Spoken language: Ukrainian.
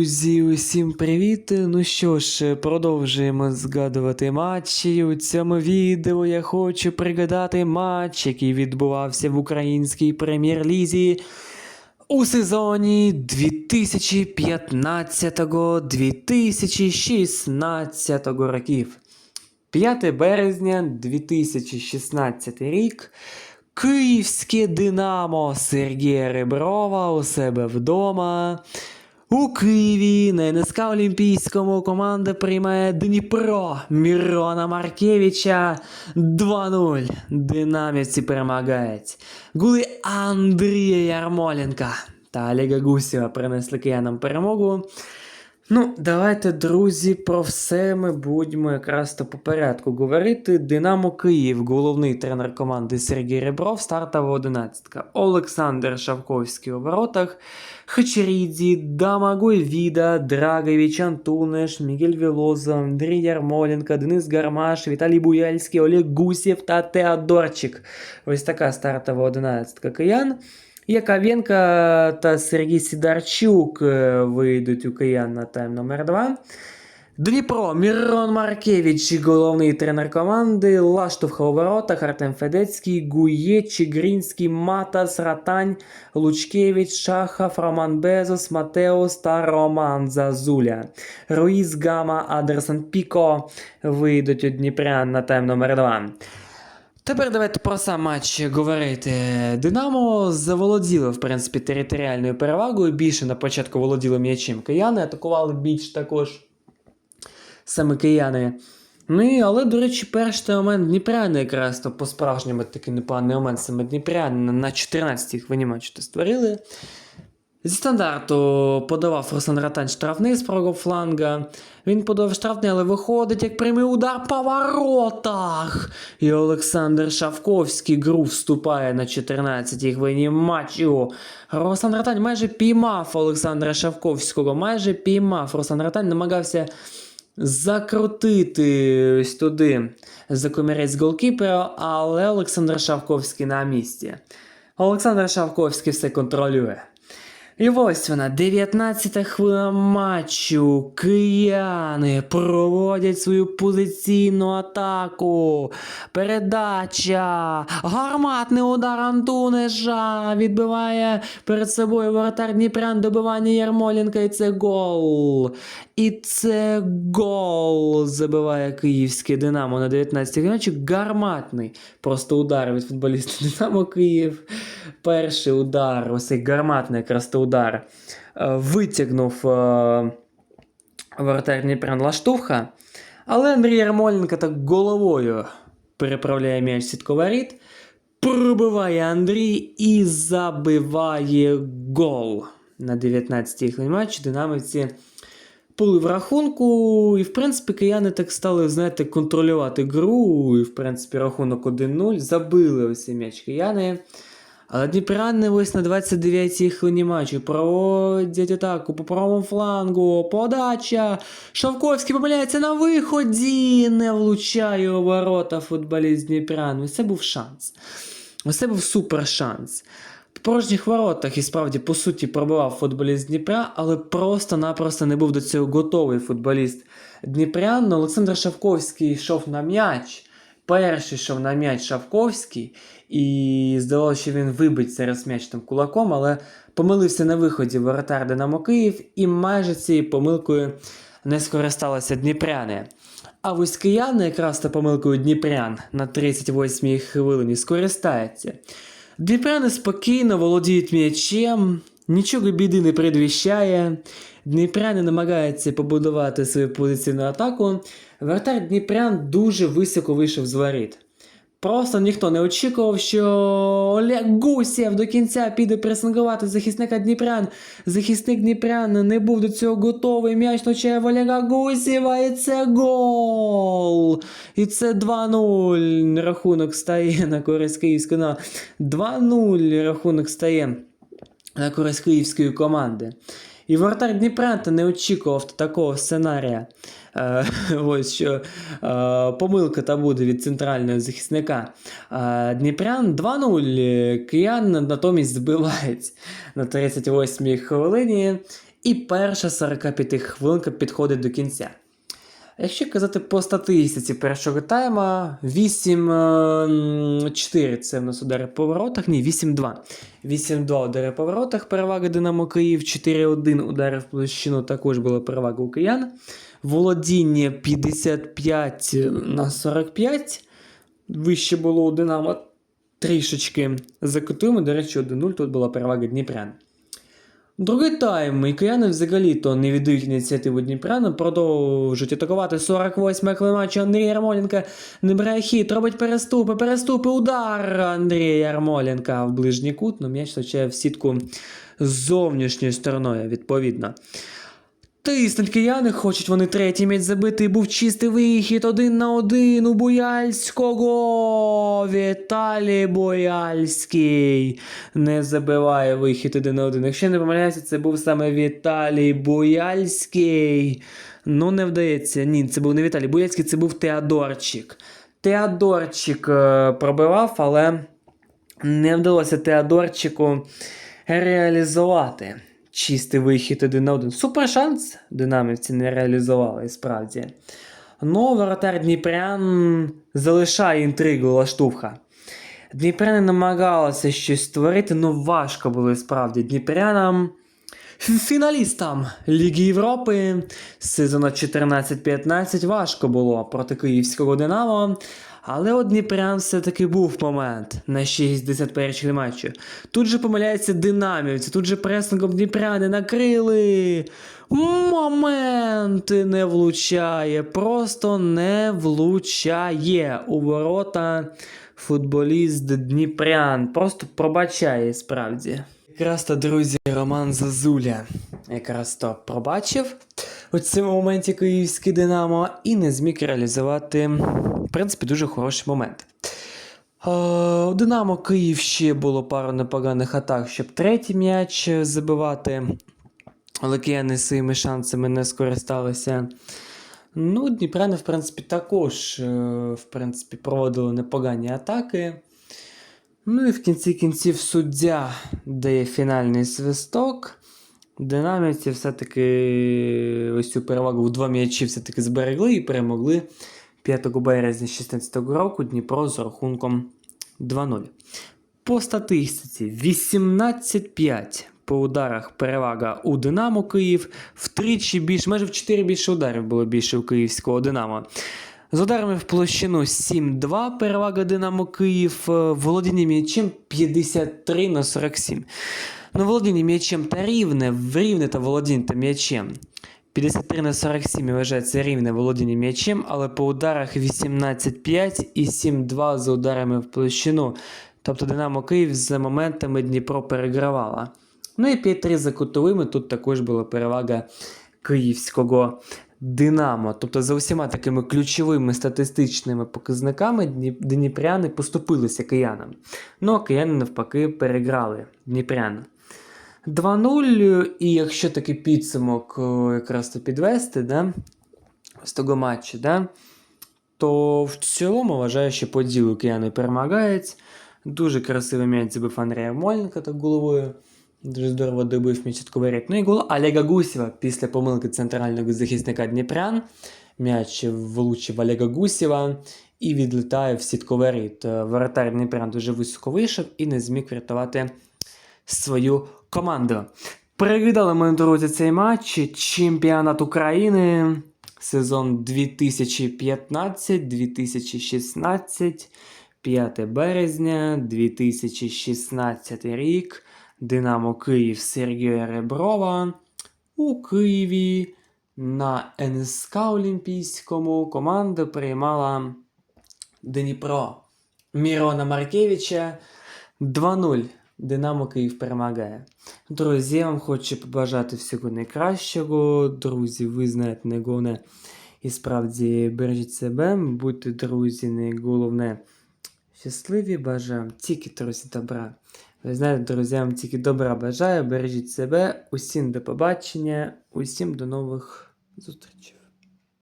Друзі, усім привіт! Ну що ж, продовжуємо згадувати матчі. У цьому відео я хочу пригадати матч, який відбувався в українській прем'єр-лізі у сезоні 2015-2016 років. 5 березня 2016 рік. Київське Динамо Сергія Реброва у себе вдома. У Києві на НСК Олімпійському команда приймає Дніпро Мірона Маркевича 2-0. Динамівці перемагають. Гули Андрія Ярмоленка та Олега Гусєва принесли киянам перемогу. Ну, давайте, друзі, про все ми будемо якраз то по порядку говорити. Динамо Київ, головний тренер команди Сергій Ребров, стартова одинадцятка. Олександр Шавковський у воротах, Хачерідзі, Дамагой Віда, Драгович, Антунеш, Мігель Вілоза, Андрій Ярмоленко, Денис Гармаш, Віталій Буяльський, Олег Гусєв та Теодорчик. Ось така стартова одинадцятка киян. Яковенка та Сергій Сідарчук е, вийдуть у киян на тайм номер 2 Дніпро, Мірон Маркевич, головний тренер команди, Лаштовха у воротах, Артем Федецький, Гує, Чигрінський, Матас, Ратань, Лучкевич, Шахов, Роман Безос, Матеус та Роман Зазуля. Руїз, Гама, Адерсон, Піко вийдуть у Дніпрян на тайм номер 2 Тепер давайте про сам матч говорити. Динамо заволоділо, в принципі, територіальною перевагою. Більше на початку володіло м'ячем кияни, атакували більш також саме кияни. Ну, і, але, до речі, перший момент Дніпряни якраз то по-справжньому такий непоганий момент саме Дніпряни на 14-й хвилині матчу створили. Зі стандарту подавав Руслан Ратань штрафний з правого фланга. Він подав штрафний, але виходить як прямий удар по воротах. І Олександр Шавковський гру вступає на 14-й хвилині матчу. Руслан Ратань майже піймав Олександра Шавковського, майже піймав. Руслан Ратань намагався закрутити ось туди за комірець голкіпера, але Олександр Шавковський на місці. Олександр Шавковський все контролює. І ось вона, 19-та хвилина матчу. Кияни проводять свою позиційну атаку. Передача. Гарматний удар Антунежа. Відбиває перед собою воротар Дніпрян добивання Ярмоленка. І це гол. І це гол. Забиває київське Динамо на 19-й матчі. Гарматний. Просто удар від футболіста Динамо Київ. Перший удар, ось цей гарматний якраз удар, е, витягнув е, воротар Дніпрян Лаштовха. Але Андрій Ярмоленко так головою переправляє м'яч воріт, пробиває Андрій і забиває гол. На 19-й хвилині матчу динамівці були в рахунку, і, в принципі, кияни так стали, знаєте, контролювати гру. І, в принципі, рахунок 1-0. Забили ось м'яч кияни. Але Дніпряни ось на 29-й хвилині матчу проводять атаку по правому флангу. Подача. Шовковський помиляється на виході. Не влучає у ворота футболіст Дніпрян. Ось це був шанс. Ось це був супер шанс. В порожніх воротах і справді, по суті, пробивав футболіст Дніпра, але просто-напросто не був до цього готовий футболіст Дніпрян. Олександр Шавковський йшов на м'яч. Перший йшов на м'яч Шавковський, і здавалося, що він вибить зараз м'яч там кулаком, але помилився на виході воротар Динамо Київ, і майже цією помилкою не скористалися Дніпряни. А ось кияни якраз та помилкою Дніпрян на 38-й хвилині скористаються. Дніпряни спокійно володіють м'ячем, нічого біди не предвіщає. Дніпряни намагаються побудувати свою позиційну атаку. Вратар Дніпрян дуже високо вийшов з воріт. Просто ніхто не очікував, що Олег Гусєв до кінця піде пресингувати захисника Дніпрян. Захисник Дніпрян не був до цього готовий. М'яч влучає в Олега Гусєва, і це гол! І це 2-0. Рахунок стає на користь київського. 2-0 рахунок стає на користь київської команди. І воротар Дніпранта не очікував такого сценарія. Е, ось що е, помилка та буде від центрального захисника. Е, Дніпрян 2-0. Киян натомість збивають на 38-й хвилині. І перша 45 хвилинка підходить до кінця. Якщо казати по статистиці першого тайма, 8-4 це в нас удари по воротах, ні, 8-2. 8-2 удари по воротах, перевага Динамо Київ, 4-1 удари в площину, також була перевага у киян. Володіння 55 на 45. Вище було у Динамо трішечки за кутами. До речі, 1-0 тут була перевага Дніпрян. Другий тайм, і кияни взагалі-то не віддають ініціативу Дніпряна, продовжують атакувати 48 хвилин матчу Андрій Ярмоленка. Не бере хід, робить переступи, переступи, удар Андрія Ярмоленка в ближній кут, но м'яч влучає в сітку зовнішньою стороною, відповідно. Тиснуть кияни, хочуть вони третій м'яч забити. Був чистий вихід один на один у Буяльського. Віталій Буяльський не забиває вихід один на один. Якщо не помиляюся, це був саме Віталій Буяльський. Ну, не вдається. Ні, це був не Віталій Буяльський, це був Теодорчик. Теодорчик е, пробивав, але не вдалося Теодорчику реалізувати чистий вихід один на один. Супер шанс динамівці не реалізували, справді. Ну, воротар Дніпрян залишає інтригу Лаштовха. Дніпряни намагалися щось створити, ну важко було справді. Дніпрянам, фіналістам Ліги Європи сезону 14-15 важко було проти київського Динамо. Але у Дніпрян все-таки був момент на 61-й матчу. Тут же помиляються динамівці, тут же пресингом Дніпряни накрили. Момент не влучає, просто не влучає у ворота футболіст Дніпрян. Просто пробачає справді. Якраз то, друзі, Роман Зазуля якраз то пробачив у цьому моменті київський Динамо і не зміг реалізувати, принципі, дуже хороший момент. Е, У Динамо Київ ще було пару непоганих атак, щоб третій м'яч забивати. Але своїми шансами не скористалися. Ну, Дніпряни, в принципі, також е, в принципі, проводили непогані атаки. Ну і в кінці кінців суддя дає фінальний свисток. Динамівці все-таки ось цю перевагу в два м'ячі все-таки зберегли і перемогли 5 березня 2016 року Дніпро з рахунком 2-0. По статистиці 18-5 по ударах перевага у Динамо Київ, втричі більше, майже в 4 більше ударів було більше у київського Динамо. З ударами в площину 7-2 перевага Динамо Київ, е, володіння м'ячем 53 на 47. Ну, володіння м'ячем та рівне, рівне та володіння та м'ячем. 53 на 47 вважається рівне володіння м'ячем, але по ударах 18-5 і 7-2 за ударами в площину. Тобто Динамо Київ за моментами Дніпро перегравала. Ну і 5-3 за кутовими. Тут також була перевага київського Динамо. Тобто за усіма такими ключовими статистичними показниками дніпряни поступилися киянам. Ну а кияни навпаки переграли Дніпрян. 2-0, і якщо такий підсумок якраз то підвести, да, з того матчу, да, то в цілому вважаю, що по ділу кияни перемагають. Дуже красивий м'яч забив Андрій Ярмоленко так головою. Дуже здорово добив м'яч від. Ну і гол Олега Гусєва після помилки центрального захисника Дніпрян. М'яч влучив Олега Гусєва і відлітає в сітку воріт. Е, Воротар Дніпрян дуже високо вийшов і не зміг врятувати свою команду. Переглядали ми, друзі, цей матч. Чемпіонат України. Сезон 2015-2016. 5 березня 2016 рік. Динамо Київ Сергія Реброва. У Києві на НСК Олімпійському команда приймала Дніпро Мірона Маркевича 2-0. Динамо Київ перемагає. Друзі, я вам хочу побажати всього найкращого. Друзі, ви знаєте, найголовне і справді бережіть себе, будьте друзі, найголовне щасливі, бажаю тільки друзі добра. Ви знаєте, друзі, тільки добра бажаю, бережіть себе, усім до побачення, усім до нових зустрічей.